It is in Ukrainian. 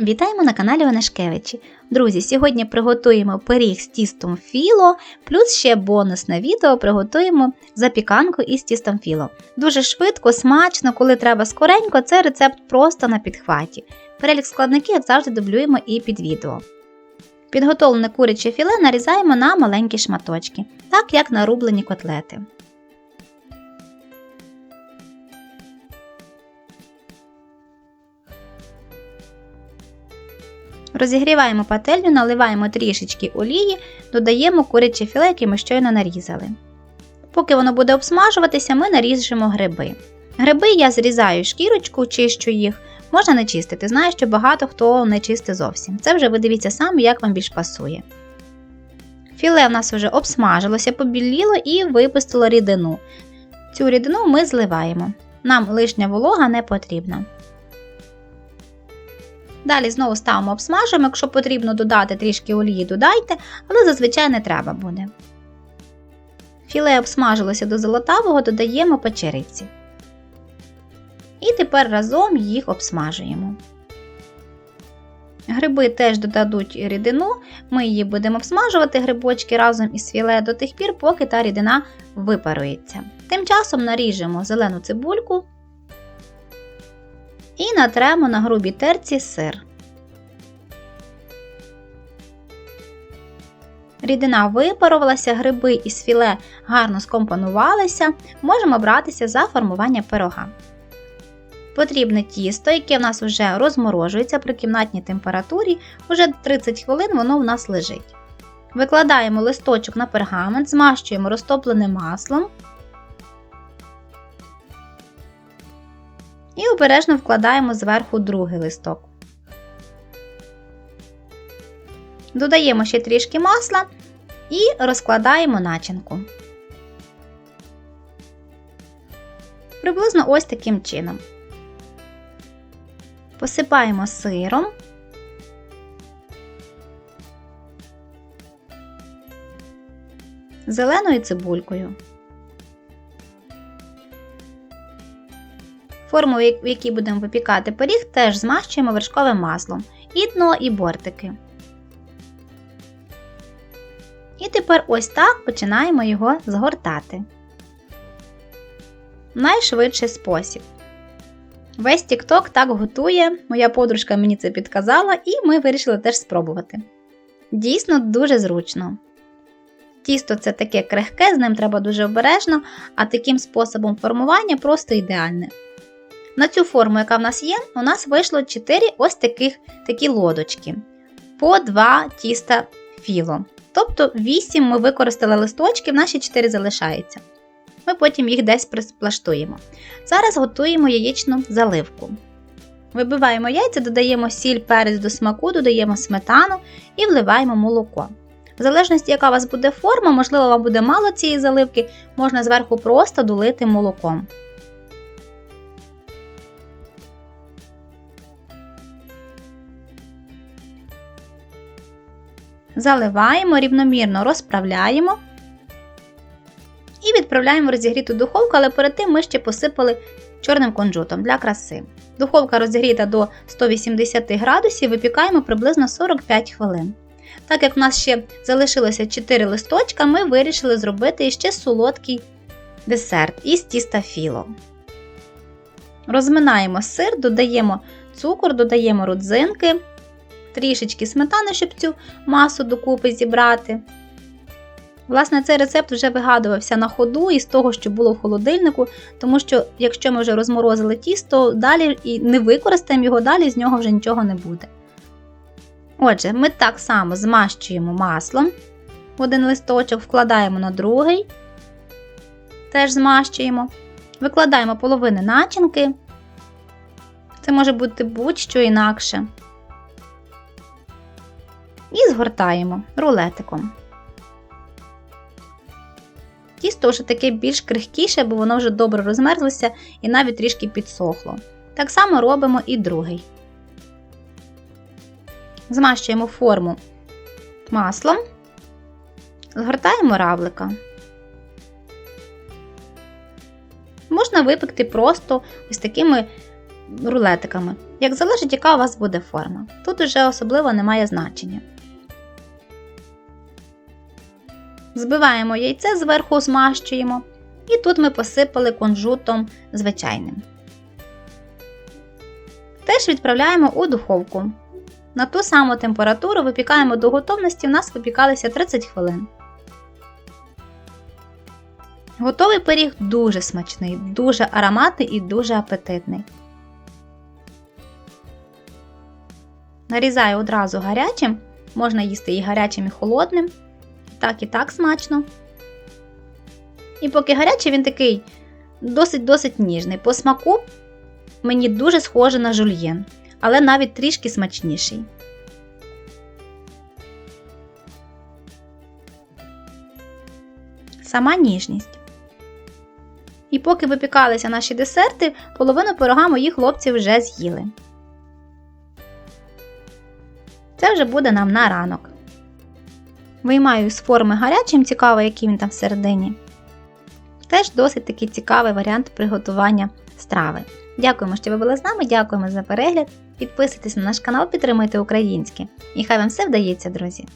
Вітаємо на каналі Онешкевичі. Друзі, сьогодні приготуємо пиріг з тістом філо, плюс ще бонусне відео приготуємо запіканку із тістом філо. Дуже швидко, смачно, коли треба скоренько, це рецепт просто на підхваті. Перелік складників, як завжди, дублюємо і під відео. Підготовлене куряче філе нарізаємо на маленькі шматочки, так як на рублені котлети. Розігріваємо пательню, наливаємо трішечки олії, додаємо куряче філе, яке ми щойно нарізали. Поки воно буде обсмажуватися, ми наріжемо гриби. Гриби я зрізаю шкірочку, чищу їх, можна не чистити. Знаю, що багато хто не чистить зовсім. Це вже ви дивіться самі, як вам більш пасує. Філе в нас вже обсмажилося, побіліло і випустило рідину. Цю рідину ми зливаємо. Нам лишня волога не потрібна. Далі знову ставимо обсмажуємо, якщо потрібно додати трішки олії, додайте, але зазвичай не треба буде. Філе обсмажилося до золотавого, додаємо печериці. І тепер разом їх обсмажуємо. Гриби теж додадуть рідину, ми її будемо обсмажувати грибочки разом із філе до тих пір, поки та рідина випарується. Тим часом наріжемо зелену цибульку і натремо на грубій терці сир. Рідина випарувалася, гриби із філе гарно скомпонувалися, можемо братися за формування пирога. Потрібне тісто, яке в нас вже розморожується при кімнатній температурі, уже 30 хвилин воно в нас лежить. Викладаємо листочок на пергамент, змащуємо розтопленим маслом і обережно вкладаємо зверху другий листок. Додаємо ще трішки масла і розкладаємо начинку. Приблизно ось таким чином. Посипаємо сиром. Зеленою цибулькою. Форму, в якій будемо випікати пиріг, теж змащуємо вершковим маслом і дно, і бортики. І тепер ось так починаємо його згортати. Найшвидший спосіб. Весь TikTok так готує, моя подружка мені це підказала, і ми вирішили теж спробувати. Дійсно, дуже зручно. Тісто це таке крихке, з ним треба дуже обережно, а таким способом формування просто ідеальне. На цю форму, яка в нас є, у нас вийшло 4 ось таких такі лодочки по 2 тіста філо. Тобто 8 ми використали листочків, наші 4 залишаються. Ми потім їх десь присплаштуємо. Зараз готуємо яєчну заливку. Вибиваємо яйця, додаємо сіль, перець до смаку, додаємо сметану і вливаємо молоко. В залежності, яка у вас буде форма, можливо, вам буде мало цієї заливки, можна зверху просто долити молоком. Заливаємо, рівномірно розправляємо і відправляємо в розігріту духовку, але перед тим ми ще посипали чорним кунжутом для краси. Духовка розігріта до 180 градусів, випікаємо приблизно 45 хвилин. Так як в нас ще залишилося 4 листочка, ми вирішили зробити ще солодкий десерт із тіста філо. Розминаємо сир, додаємо цукор, додаємо родзинки, трішечки сметани, щоб цю масу докупи зібрати. Власне, цей рецепт вже вигадувався на ходу із того, що було в холодильнику, тому що, якщо ми вже розморозили тісто, далі і не використаємо його, далі з нього вже нічого не буде. Отже, ми так само змащуємо маслом один листочок, вкладаємо на другий, теж змащуємо, викладаємо половини начинки. Це може бути будь-що інакше. І згортаємо рулетиком. Тісто вже таке більш крихкіше, бо воно вже добре розмерзлося і навіть трішки підсохло. Так само робимо і другий. Змащуємо форму маслом, згортаємо равлика. Можна випекти просто ось такими рулетиками. Як залежить, яка у вас буде форма. Тут уже особливо немає значення. Збиваємо яйце, зверху змащуємо. І тут ми посипали кунжутом звичайним. Теж відправляємо у духовку. На ту саму температуру випікаємо до готовності, у нас випікалися 30 хвилин. Готовий пиріг дуже смачний, дуже ароматний і дуже апетитний. Нарізаю одразу гарячим, можна їсти і гарячим, і холодним. Так і так смачно. І поки гарячий, він такий досить-досить ніжний. По смаку мені дуже схоже на жульєн, але навіть трішки смачніший. Сама ніжність. І поки випікалися наші десерти, половину пирога мої хлопці вже з'їли. Це вже буде нам на ранок. Виймаю з форми гарячим, цікаво, який він там всередині. Теж досить такий цікавий варіант приготування страви. Дякуємо, що ви були з нами, дякуємо за перегляд. Підписуйтесь на наш канал, підтримуйте українське. І хай вам все вдається, друзі!